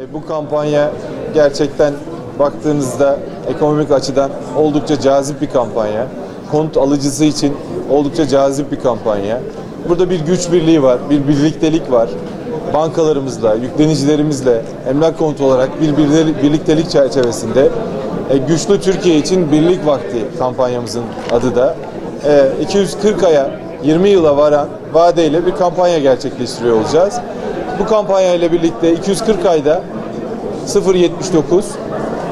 E, Bu kampanya gerçekten baktığınızda ekonomik açıdan oldukça cazip bir kampanya. Konut alıcısı için oldukça cazip bir kampanya. Burada bir güç birliği var, bir birliktelik var. Bankalarımızla, yüklenicilerimizle emlak konutu olarak bir birlik- birliktelik çerçevesinde e, Güçlü Türkiye için Birlik Vakti kampanyamızın adı da. E, 240 aya 20 yıla varan vadeyle bir kampanya gerçekleştiriyor olacağız. Bu kampanya ile birlikte 240 ayda 0.79,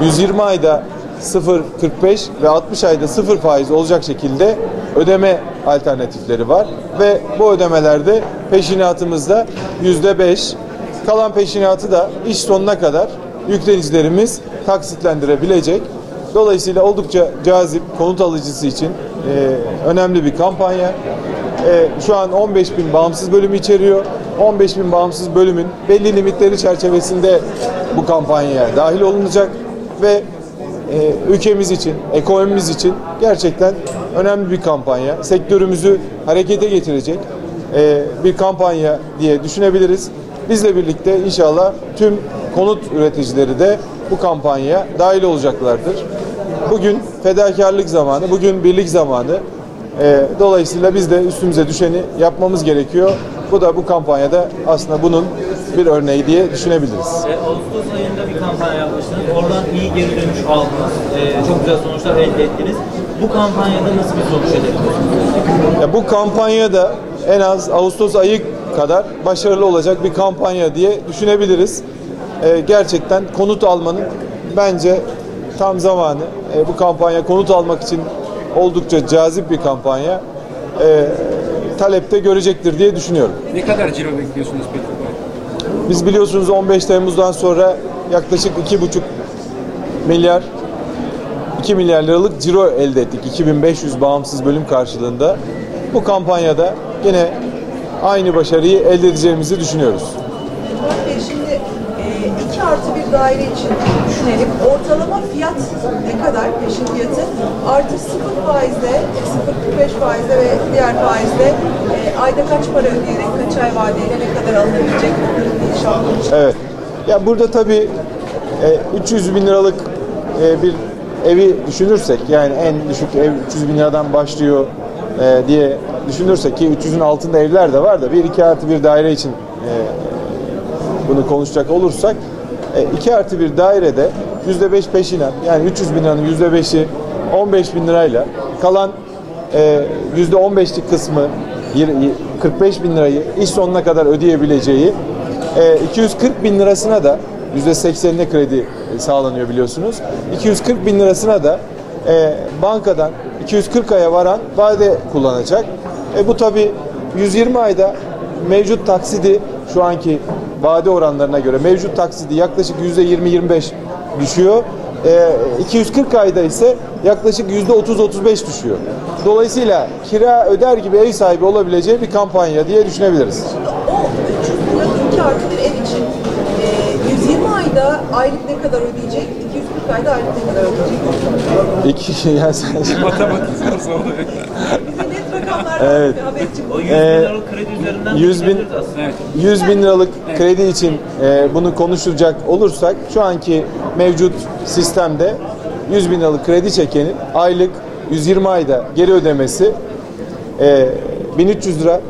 120 ayda 0.45 ve 60 ayda 0 faiz olacak şekilde ödeme alternatifleri var. Ve bu ödemelerde peşinatımızda %5, kalan peşinatı da iş sonuna kadar yüklenicilerimiz taksitlendirebilecek. Dolayısıyla oldukça cazip konut alıcısı için e, önemli bir kampanya. E, şu an 15 bin bağımsız bölümü içeriyor. 15 bin bağımsız bölümün belli limitleri çerçevesinde bu kampanyaya dahil olunacak ve e, ülkemiz için, ekonomimiz için gerçekten önemli bir kampanya. Sektörümüzü harekete getirecek e, bir kampanya diye düşünebiliriz. Bizle birlikte inşallah tüm konut üreticileri de bu kampanyaya dahil olacaklardır. Bugün fedakarlık zamanı, bugün birlik zamanı. Ee, dolayısıyla biz de üstümüze düşeni yapmamız gerekiyor. Bu da bu kampanyada aslında bunun bir örneği diye düşünebiliriz. E, Ağustos ayında bir kampanya yapmıştınız. Oradan iyi geri dönüş aldınız. E, çok güzel sonuçlar elde ettiniz. Bu kampanyada nasıl bir sonuç elde ediyorsunuz? Ya bu kampanyada en az Ağustos ayı kadar başarılı olacak bir kampanya diye düşünebiliriz. Ee, gerçekten konut almanın bence tam zamanı. Ee, bu kampanya konut almak için oldukça cazip bir kampanya. Ee, talepte görecektir diye düşünüyorum. Ne kadar ciro bekliyorsunuz peki? Biz biliyorsunuz 15 Temmuz'dan sonra yaklaşık 2,5 milyar 2 milyar liralık ciro elde ettik 2500 bağımsız bölüm karşılığında. Bu kampanyada yine aynı başarıyı elde edeceğimizi düşünüyoruz. Murat Bey şimdi 2 artı daire için düşünelim. Ortalama fiyat ne kadar peşin fiyatı? Artı 0 faizle, 0.45 faizle ve diğer faizle e, ayda kaç para ödeyerek, kaç ay vadeyle ne kadar alınabilecek inşallah. Evet. Ya burada tabii e, 300 bin liralık e, bir evi düşünürsek yani en düşük ev 300 bin liradan başlıyor e, diye düşünürsek ki 300'ün altında evler de var da bir iki artı bir daire için e, bunu konuşacak olursak 2 artı bir dairede %5 peşinen yani 300 bin liranın %5'i 15 bin lirayla kalan e, %15'lik kısmı yir- 45 bin lirayı iş sonuna kadar ödeyebileceği e, 240 bin lirasına da %80'ine kredi sağlanıyor biliyorsunuz. 240 bin lirasına da e, bankadan 240 aya varan vade kullanacak. E, bu tabi 120 ayda mevcut taksidi şu anki vade oranlarına göre mevcut taksidi yaklaşık %20-25 düşüyor. E, 240 ayda ise yaklaşık %30-35 düşüyor. Dolayısıyla kira öder gibi ev sahibi olabileceği bir kampanya diye düşünebiliriz. O 300 liralık 2 artı bir ev için e, 120 ayda aylık ne kadar ödeyecek, 240 ayda aylık ne kadar ödeyecek? İki, yani sen- Matematik sorusu oldu. Evet. O 100 bin Ee, liralık kredi üzerinden 100 bin- düşünebiliriz aslında. Evet. 100 bin liralık kredi için e, bunu konuşacak olursak şu anki mevcut sistemde 100 bin liralık kredi çekenin aylık 120 ayda geri ödemesi e, 1300 lira.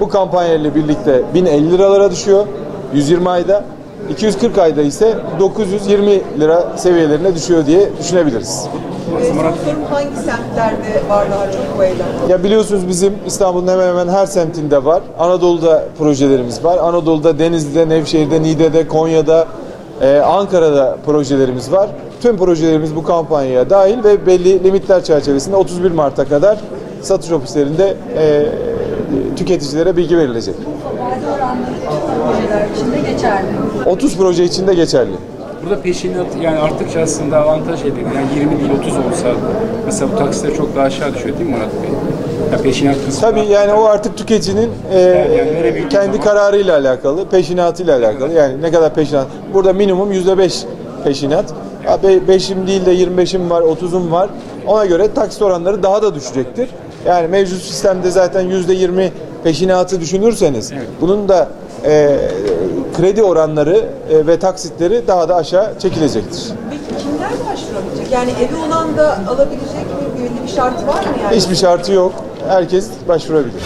Bu kampanya ile birlikte 1050 liralara düşüyor 120 ayda. 240 ayda ise 920 lira seviyelerine düşüyor diye düşünebiliriz. Sorum hangi semtlerde var daha çok bu evler? Ya biliyorsunuz bizim İstanbul'un hemen hemen her semtinde var. Anadolu'da projelerimiz var. Anadolu'da, Denizli'de, Nevşehir'de, Niğde'de, Konya'da, e, Ankara'da projelerimiz var. Tüm projelerimiz bu kampanyaya dahil ve belli limitler çerçevesinde 31 Mart'a kadar satış ofislerinde e, tüketicilere bilgi verilecek. Vade oranları tüm projeler içinde geçerli. 30 proje içinde geçerli. Burada peşinat yani arttıkça aslında avantaj ediyor. Yani 20 değil 30 olsa mesela bu taksitler çok daha aşağı düşüyor değil mi Murat Bey? Ya peşinat kısmı. Tabii yani o artık tüketicinin e, Yani verebildiği kendi zaman- kararıyla alakalı, peşinatıyla alakalı. Yani ne kadar peşinat? Burada minimum %5 peşinat. Ha, be- Beşim değil de 25'im var, 30'um var. Ona göre taksit oranları daha da düşecektir. Yani mevcut sistemde zaten %20 peşinatı düşünürseniz bunun da e, kredi oranları e, ve taksitleri daha da aşağı çekilecektir. Peki kimler başvurabilecek? Yani evi olan da alabilecek mi? Belli bir şartı var mı yani? Hiçbir şartı yok. Herkes başvurabilir.